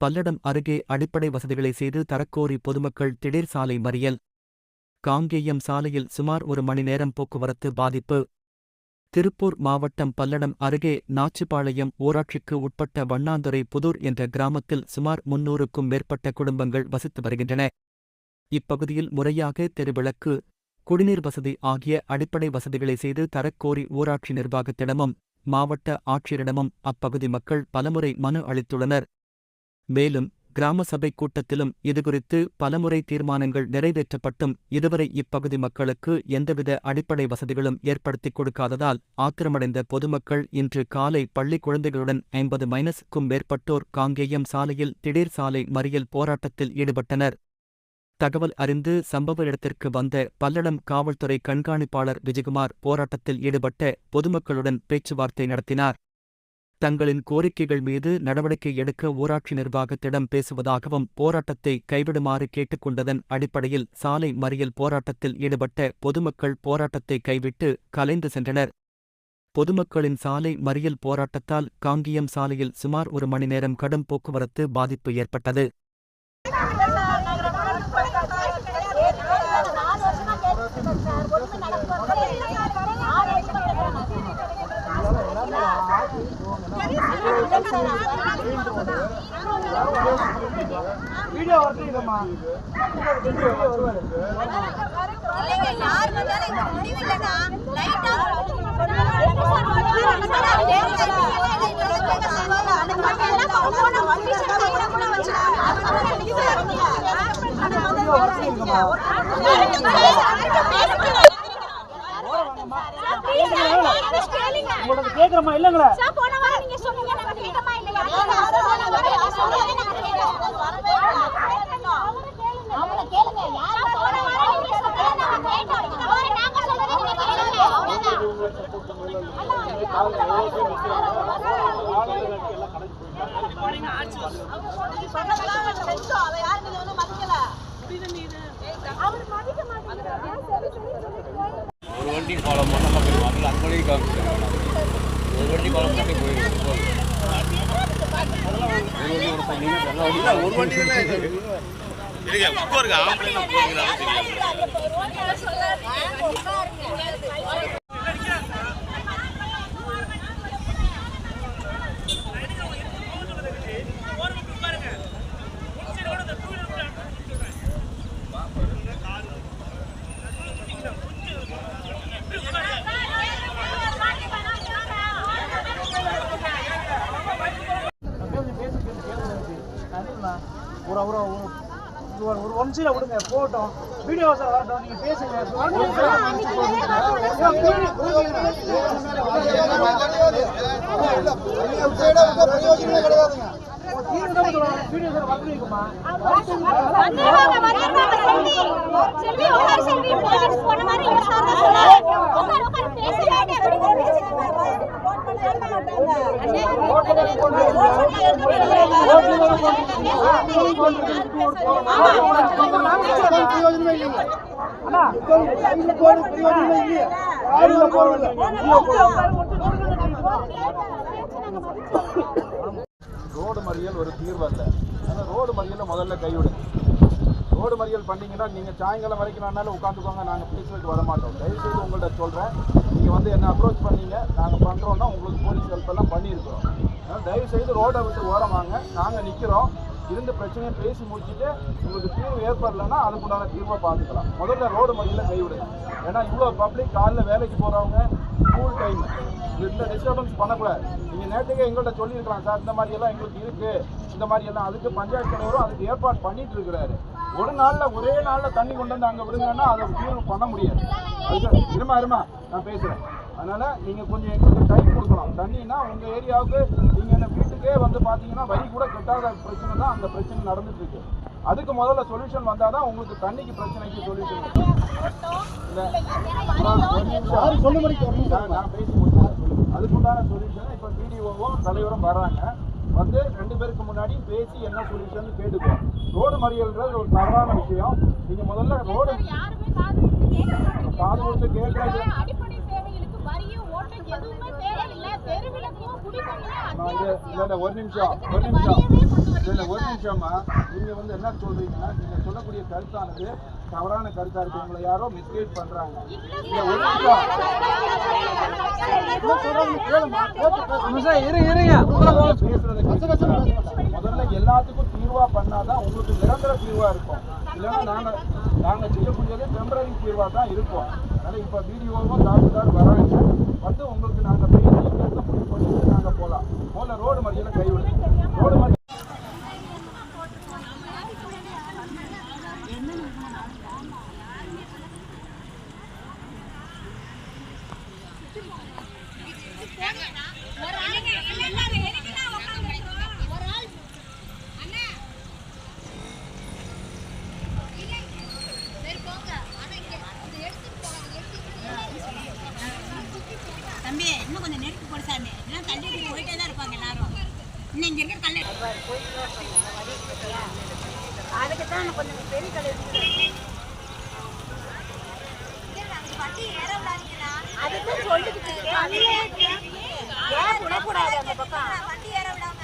பல்லடம் அருகே அடிப்படை வசதிகளை செய்து தரக்கோரி பொதுமக்கள் திடீர் சாலை மறியல். காங்கேயம் சாலையில் சுமார் ஒரு மணி நேரம் போக்குவரத்து பாதிப்பு. திருப்பூர் மாவட்டம் பல்லடம் அருகே நாச்சிபாளையம் ஊராட்சிக்கு உட்பட்ட வண்ணாந்துறை புதூர் என்ற கிராமத்தில் சுமார் முன்னூறுக்கும் மேற்பட்ட குடும்பங்கள் வசித்து வருகின்றன. இப்பகுதியில் முறையாக தெருவிளக்கு குடிநீர் வசதி ஆகிய அடிப்படை வசதிகளை செய்து தரக்கோரி ஊராட்சி நிர்வாகத்திடமும் மாவட்ட ஆட்சியரிடமும் அப்பகுதி மக்கள் பலமுறை மனு அளித்துள்ளனர். மேலும் கிராம சபை கூட்டத்திலும் இதுகுறித்து பலமுறை தீர்மானங்கள் நிறைவேற்றப்பட்டும் இதுவரை இப்பகுதி மக்களுக்கு எந்தவித அடிப்படை வசதிகளும் ஏற்படுத்திக் கொடுக்காததால் ஆத்திரமடைந்த பொதுமக்கள் இன்று காலை பள்ளி குழந்தைகளுடன் ஐம்பது மைனஸுக்கும் மேற்பட்டோர் காங்கேயம் சாலையில் திடீர் சாலை மறியல் போராட்டத்தில் ஈடுபட்டனர். தகவல் அறிந்து சம்பவ இடத்திற்கு வந்த பல்லடம் காவல்துறை கண்காணிப்பாளர் விஜயகுமார் போராட்டத்தில் ஈடுபட்ட பொதுமக்களுடன் பேச்சுவார்த்தை நடத்தினார். தங்களின் கோரிக்கைகள் மீது நடவடிக்கை எடுக்க ஊராட்சி நிர்வாகத்திடம் பேசுவதாகவும் போராட்டத்தை கைவிடுமாறு கேட்டுக்கொண்டதன் அடிப்படையில் சாலை மறியல் போராட்டத்தில் ஈடுபட்ட பொதுமக்கள் போராட்டத்தை கைவிட்டு கலைந்து சென்றனர். பொதுமக்களின் சாலை மறியல் போராட்டத்தால் காங்கியம் சாலையில் சுமார் ஒரு மணி நேரம் கடும் போக்குவரத்து பாதிப்பு ஏற்பட்டது. வீடியோ வரட்டுமா? இல்லைங்க, யார் வந்தாலும் எங்களுக்கு முடிவில்லைண்ணா. லைட்டா உங்களோட கேக்குறமா? இல்லங்களா. ஒரு வண்டி ஃபாலோ பண்ண மக்கள் அதில் அந்த வழி காமிச்சிருக்காங்க ஒரு வண்டி ஃபாலோ பண்ணி போயிருக்கு ஒரு வண்டி தானே இது. உட்காருங்க ஆம்பளை ஒரு ஒரு ஒரு ஒரு ஒன் சீல விடுங்க போட்டோம் வீடியோ வரட்டும் நீங்க பேசுங்க செல்வி செல்வி போன மாதிரி பிரயோஜனமே போறதில்லை ரோடு மறியல் ஒரு தீர்வு அல்ல. ஆனால் ரோடு மறியலை முதல்ல கைவிடுங்க ரோடு மறியல் பண்ணீங்கன்னா நீங்கள் சாயங்காலம் வரைக்கும் வேணாலும் உட்காந்துக்கோங்க. நாங்கள் பேசிட்டு வர மாட்டோம். தயவுசெய்து உங்கள்ட்ட சொல்கிறேன் நீங்கள் வந்து என்ன அப்ரோச் பண்ணீங்க நாங்கள் பண்ணுறோன்னா உங்களுக்கு போலீஸ் ஹெல்ப் எல்லாம் பண்ணியிருக்கிறோம். அதனால் தயவுசெய்து ரோடை விட்டு ஓரமாங்க. நாங்கள் நிற்கிறோம் இருந்த பிரச்சனையை பேசி முடிச்சுட்டு உங்களுக்கு தீர்வு ஏற்படலைன்னா அதுக்குண்டான தீர்வை பார்த்துக்கலாம். முதல்ல ரோடு மடியில் கைவிடுங்க ஏன்னா இவ்வளோ பப்ளிக் காலைல வேலைக்கு போகிறவங்க ஸ்கூல் டைம் இந்த டிஸ்டர்பன்ஸ் பண்ணக்கூடாது. நீங்கள் நேற்றுக்கே எங்கள்கிட்ட சொல்லியிருக்கலாம் சார் இந்த மாதிரியெல்லாம் எங்களுக்கு இருக்கு. இந்த மாதிரியெல்லாம் அதுக்கு பஞ்சாயத்து தலைவரும் அதுக்கு ஏற்பாடு பண்ணிட்டு இருக்கிறாரு. ஒரு நாளில் ஒரே நாளில் தண்ணி கொண்டு வந்து அங்கே விடுங்கன்னா அதை தீர்வு பண்ண முடியாது. இருமா இருமா நான் பேசுறேன். அதனால நீங்க கொஞ்சம் எங்களுக்கு டைம் கொடுக்கலாம் தண்ணினா உங்க ஏரியாவுக்கு நீங்க என்ன வீட்டுக்கே வந்து பாத்தீங்கன்னா வரி கூட கட்டாத பிரச்சனை தான் அந்த பிரச்சனை நடந்துட்டு இருக்கு. அதுக்கு முதல்ல சொல்யூஷன் வந்தாதான் உங்களுக்கு தண்ணிக்கு பிரச்சனைக்கு சொல்யூஷன் இல்ல? நான் பேசி முடிச்சேன் அதுக்குண்டான சொல்யூஷன் இப்போ பிடிஓவும் தலைவரும் வர்றாங்க வந்து ரெண்டு பேருக்கு முன்னாடி பேசி என்ன சொல்யூஷன் கேட்டுக்கோ ரோடு மறியல்ன்றது ஒரு தவறான விஷயம். நீங்க முதல்ல ரோடு காது கொடுத்து கேட்கறது அடிப்படை சேவைகளுக்கு ஓட்டம் எதுவுமே தேவையில்லை தெருவிளக்கும் ஒரு நிமிஷம் ஒரு நிமிஷம் இல்லை ஒரு நிமிஷமா நீங்கள் வந்து என்ன சொல்றீங்கன்னா நீங்கள் சொல்லக்கூடிய கருத்தானது தவறான கருத்தா இருக்கு உங்களை யாரோ மிஸ்கைட் பண்றாங்க இல்லை ஒரு நிமிஷம் பேசுறதை கேட்டுக்கோங்க. முதல்ல எல்லாத்துக்கும் தீர்வா பண்ணாதான் உங்களுக்கு நிரந்தர தீர்வா இருக்கும் இல்லைன்னா நாங்க நாங்கள் செய்யக்கூடியது டெம்பரரி தீர்வாக தான் இருக்கும். அதனால் இப்போ வீடியோவும் தாக்குதார் வராங்க வந்து உங்களுக்கு நாங்கள் பேசி பேச முடிவு பண்ணிட்டு நாங்கள் போகலாம் போல ரோடு மறியல கைவிடு. ரோடு மறியல் இங்க இருக்கிற தள்ளி. அதுக்கு தான் கொஞ்சம் பெரிய விடாதீங்களா அதுதான் சொல்லிக்கிட்டு இருக்கேன். ஏன் விடக்கூடாது அந்த பக்கம்? வண்டி ஏற விடாம